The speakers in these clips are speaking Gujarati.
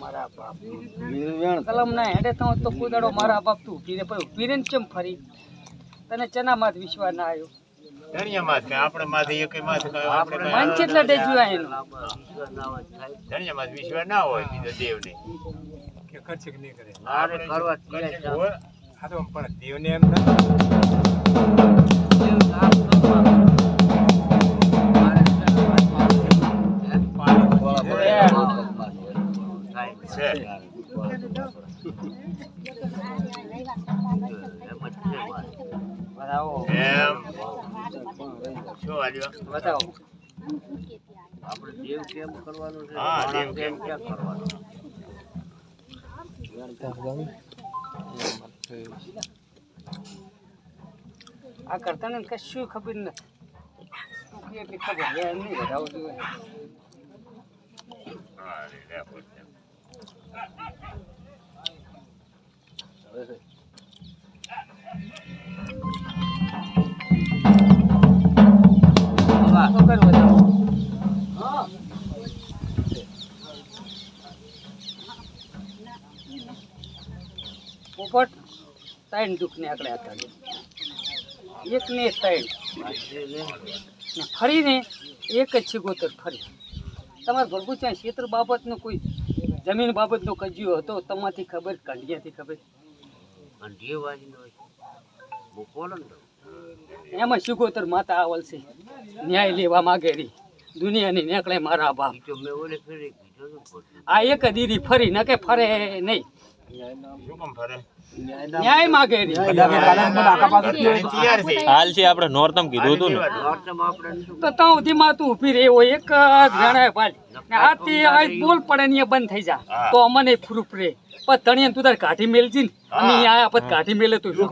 મારા બાપ. કલમ ના હેડે તો તો કુદાડો મારા બાપ તું. પીરે કેમ ફરી? તને ચના માં વિશ્વાસ ના આવ્યો. ધણિયા માથ આપણે માથે એકે માથ આપણે મન કેટલા ડેજ્યું એનું? ધણિયા માથ વિશ્વાસ ના હોય બીજો દેવને. કે કરશે કે નહીં કરે? આપણે કરવા હોય. આ તો પણ દેવને એમ ના છે બતાવો. એમ શું હાલ્યો બતાવો હા દેવ કેમ આ કરતા ને કશું ખબર નથી. એટલી ખબર નહીં જોઈએ હા રે પૂછે. તો પોપટ, ત્રણ દુઃખ ને આકડે હતા એક ને ત્રણ. ફરીને એક જ છિગોતર ફરી. તમારે ભરગું ત્યાં ક્ષેત્ર બાબતનો કોઈ જમીન બાબતનો કજિયો હતો? તમારી ખબર, કંઢિયાથી ખબર? એમાં સુગોતર માતા આવલ છે. ન્યાય લેવા માગે રી. દુનિયાની નેકળે મારા બાપ. આ એક જ દીદી ફરી નકે ફરે નહીં. શું ન્યાય માગે રી છે. હાલ છે આપણે નોરતમ કીધું હતું ને. તો સુધીમાં તું ઊભી રહે એક જ ભાઈ. આથી આ બોલ પડે ને બંધ થઈ જા. તો અમને ફૂરૂપ રે પણ તણીએ તું તાર કાઢી મેલજી ને. અમે આયા પછી કાઢી મેલે તું શું?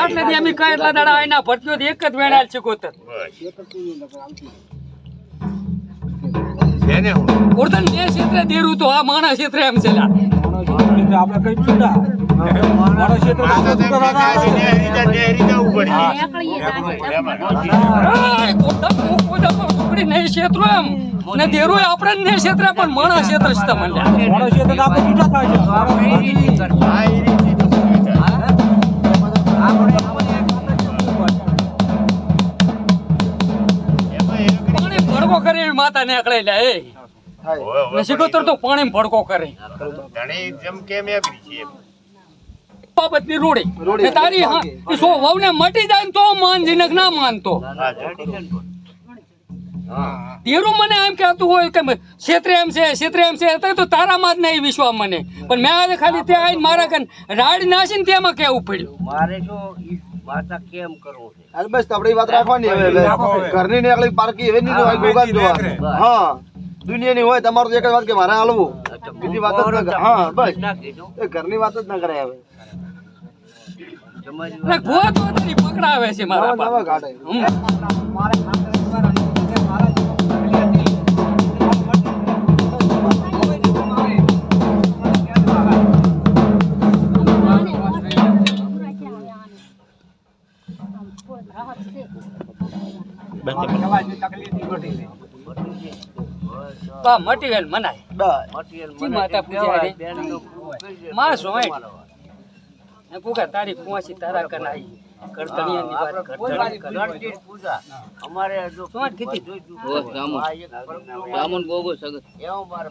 આપણે અમે કઈ એટલા દાડા આયના ભરતીઓ એક જ વેણાલ છે ગોતર. બસ છે ને હું ગોરધન બે ક્ષેત્રે દેરું તો આ માણસ ક્ષેત્રે એમ છે લા. આપણે કઈ છૂટા મારો ક્ષેત્ર ક્ષેત્રો એમ ને દેરું આપણે જ ક્ષેત્રે પણ માણસ ક્ષેત્ર છે તમને. મારો ક્ષેત્ર આપણે છૂટા થાય છે કરે એવી માતા નીકળે લે એ ને શીખોતર તો પાણી ભડકો કરે. જેમ કેમ એવી છે. બાબતની રોડી. તારી હા એ સો વહુને મટી જાય તો માન જીનક ના માનતો. દેરું મને એમ કહેતું હોય કે ક્ષેત્રે એમ છે ક્ષેત્રે એમ છે તો તારા તારામાં જ નહીં વિશ્વાસ મને. પણ મેં આજે ખાલી ત્યાં આવીને મારા કન રાડ નાસીને તેમાં કેવું પડ્યું. મારે શું વાર્તા કેમ કરવું છે? અરે બસ આપણે વાત રાખવાની હવે. ઘરની ને એકલી પારકી હવે નહીં જોવાય, ગોગાન જોવા. હા. દુનિયાની હોય તમારું તો એક જ વાત કે મારે હાલવું. બીજી વાત જ ના કરે. હા બસ. એ ઘરની વાત જ ના કરે હવે. પકડાવે છે મારા નવા મટીરિયલ મનાય. બસ માતા તે પૂજા રે. માં સોય. ને કુકા તારી પહોંચી તારા કન આવી કરતણિયાની વાત આપણે કરતણી પૂજા. અમારે જો એક પરિણામ હોય. એવું મારે.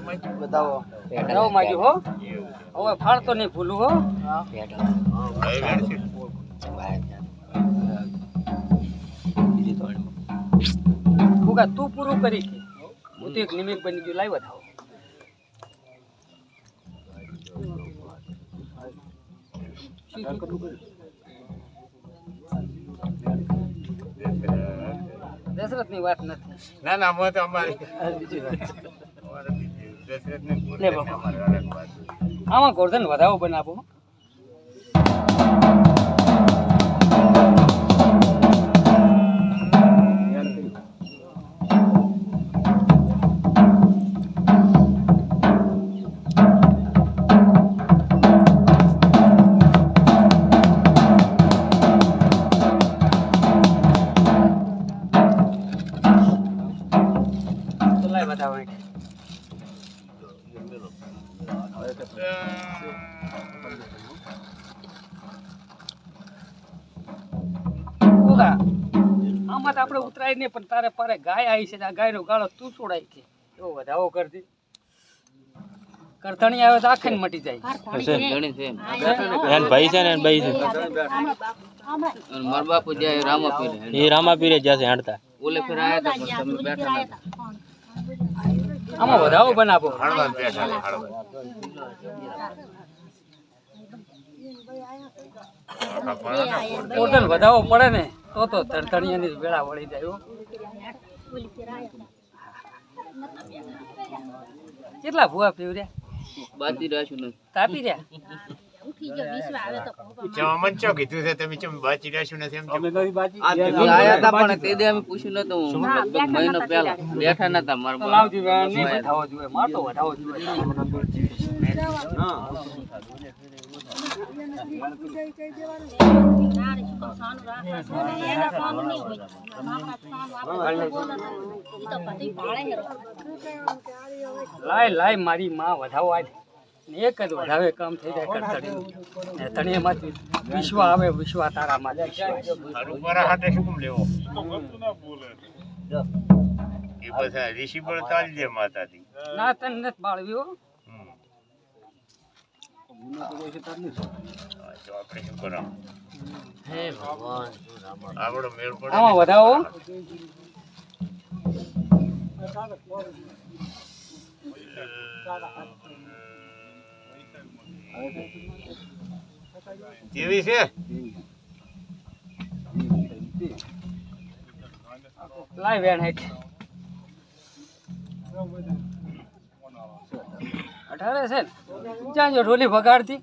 માગ્યું? બતાવો રહો હો. હવે ફાળતો નહીં ભૂલું હો. ગુગા તું પૂરું કરી કે હું તો એક નિમિત્ત બની ગયું લાવ્યો થાવ દશરથની વાત નથી ના ના અમે અમારી બીજી વાત આમાં ગોર્ધન વધાવો બનાવો અહીં. ઉગા આમાં તો આપણે ઉતરાય નહીં પણ તારે પારે ગાય આવી છે ને આ ગાયનો ગાળો તું છોડાય કે. એવો વધાવો કરતી કરતણી આવે તો આખે ને મટી જાય. ભાઈ છે ને ભાઈ છે. મારા બાપુ જાય રામાપીર એ રામાપીરે છે હાંડતા. ઓલે ફેર આયા હતા પણ તમે બેઠા આમાં વધારો ફળાના ફોડ. ટોટલ વધાવો પડે ને તો તો ધરધણિયાની જ વેળા વળી જાય કેટલા ભૂવા પીવર્યા? બાતી રાખ્યું નથી તાપી રહ્યા? ચમ અમને ચો કીધું છે તમે ચમ બાચી રહેશું નથી એમ અમે નથી બાજી આયા હતા પણ તે દે અમે પૂછ્યું નતું લગભગ મહિનો પહેલા બેઠા નતા મારા તો બાપ. લાવજી વેળા જોઈએ માર તો વધાવો જોઈએ લાય લાય મારી માં વધાવો આજ. એક જ વધારે કામ થઈ જાય કરતડી ને તણીએમાંથી વિશ્વ આવે વિશ્વ તારામાં હારું પરા હાટે શું લેવો? એ પછી ઋષિ બળ ચાલી જાય માતાજી. ના તને નથી બાળવ્યો હો. હમ. હા, તો આપણે શું કરવાનું આપણો મેળ પડે વધાવો. કેવી છે? લાય વેણ હેક અઢારે છે ને? ત્યાં જો ઢોલી વગાડતી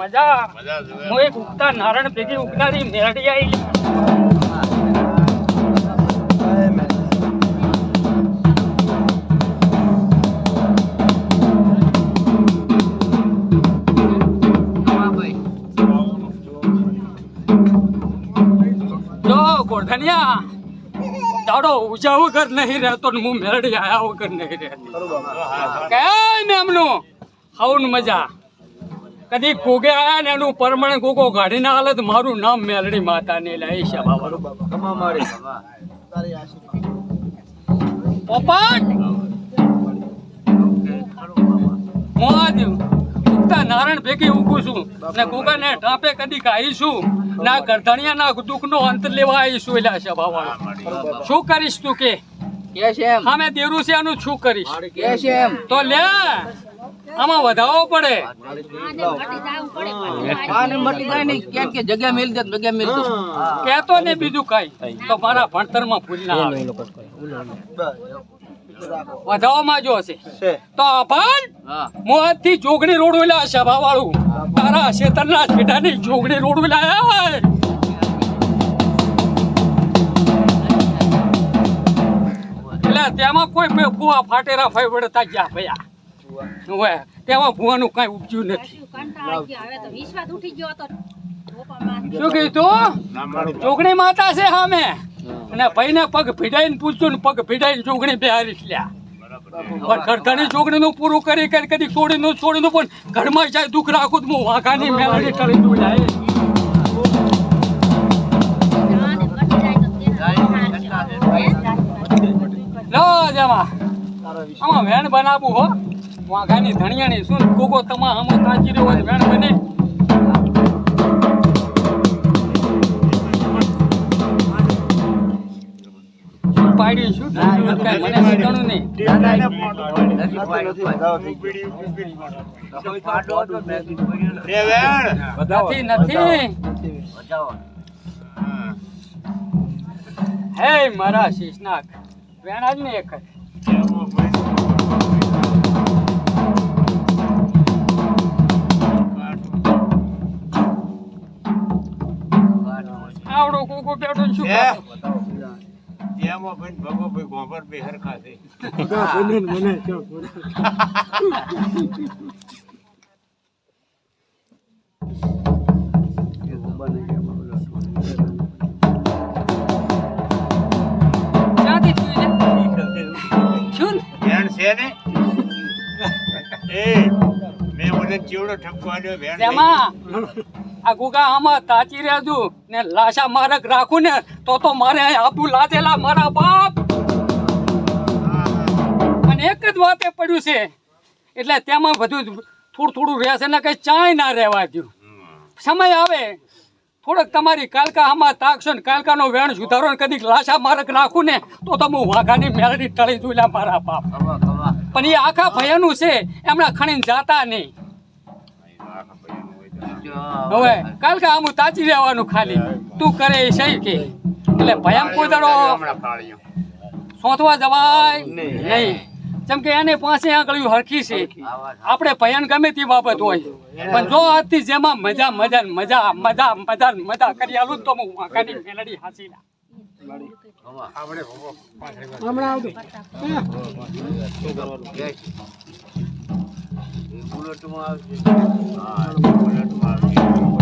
મજા. હું એક ઉગતા નારાયણ ભેગી ઉગનારી મેરડી આવી જો ગોરધનિયા દાડો ઉજા વગર નહીં રહેતો ને હું મેરડી આયા વગર નહીં રહેતી. કેમ એમનું? મજા. કદી કોગે આયા ને એનું પરમણ કોકો કાઢીને આલે તો મારું નામ મેલડી માતાને લે છે બાબા પોપટ! મોજ ઉગતા નારાયણ ભેગી ઉગું છું ને કોકાને ટાપે કદી આવીશું ના ગરધણિયા ના દુઃખનો અંત લેવા આવીશું એટલે બાબા શું કરીશ તું કે? કે છે એમ? હા મેં દેરું છે એનું શું કરીશ? કે છે એમ? તો લે. આમાં વધારો પડે. આને કે જગ્યા મેલ જગ્યા મેલ દે. કહેતો ને જોગણી રોડ વેલા સભા વાળું તારા શેતરના છેટાની જોગણી રોડ વેલા એટલે તેમાં કોઈ ફૂવા ફાટેરા ફાઈ વડતા ગયા ભાઈ હવે તેમાં ભૂવાનું કઈ ઉપજ્યું નથી. કંટાળી ગયા હવે તો વિશ્વાસ ઉઠી ગયો તો ધોપામાં શું કીધું? ચોકડી માતા છે સામે. અને ભાઈને પગ ભીડાઈને પૂછતું ને પગ ભીડાઈને જોગણી બેહારી લ્યા. પણ નું પૂરું કરી કરી કદી છોડી નું છોડી નું પણ ઘરમાં જાય દુઃખ રાખું તો હું વાઘાની મેળવી કરી દઉં જાય જાને બની જાય તો તેના લો જમા. આમાં વેણ બનાવવું હો. વાઘાની ધણિયાની શું કોકો તમા હમો તાજી રહ્યો હોય વેણ બને શું પાડ્યું શું મને નહીં નથી નથી હે મારા શીશનાક વેણ જ ને એક જ. આવડો કોકો ને શું? એમાં ભાઈ ભગો ભાઈ ગોબર બે હરખા છે છે? ને? એ મેં મને ચીવડો ઠપકો આલ્યો ભેણ આ ગુગા આમાં તાચી રહેજો ને લાશા મારક રાખું ને તો તો મારે આબુ લાજેલા મારા બાપ. અને એક જ વાતે પડ્યું છે. એટલે તેમાં બધું થોડું થોડું રહેશે ને કઈ ચાય ના રહેવા દઉં સમય આવે. થોડોક તમારી કાલકા આમાં તાકશો ને કાલકાનો વેણ સુધારો ને કદીક લાશા મારક રાખું ને તો તો હું વાઘાની મેળડી ટળી જોઈ મારા બાપ. પણ એ આખા ભયાનું છે. એમના ખણીને જાતા નહીં. હવે કાલકા આમ તાચી રહેવાનું ખાલી તું કરે એ સહી કે એટલે ભયમ કોઈ દાડો સોંથવા જવાય નહીં જેમ કે એને પાસે આંગળીઓ હરખી છે આપણે ભયન ગમે તે બાબત હોય પણ જો આજથી જેમાં મજા મજા મજા મજા મજા મજા કરી આલું તો હું વાંકાની મેલડી હાસી ના હા બુલેટમાં આવશે.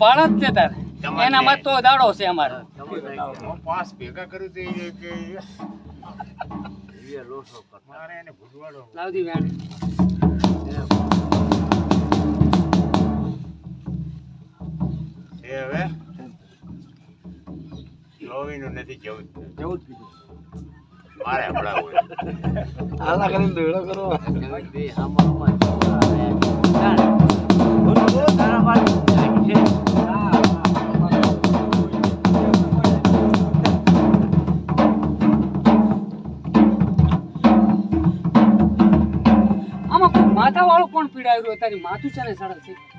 ભાડા જ છે તારે. એનામાં તો દાડો છે અમારે. પાસ પાંચ ભેગા કર્યું તો એ કે મારે એને એ હવે લોહીનું નથી જવું જવું જ કીધું. મારે હમણાં આલા કરીને દોડો કરો. આમાં કોઈ માથા વાળું કોણ પીડાયું તારી માથું છે ને સડક છે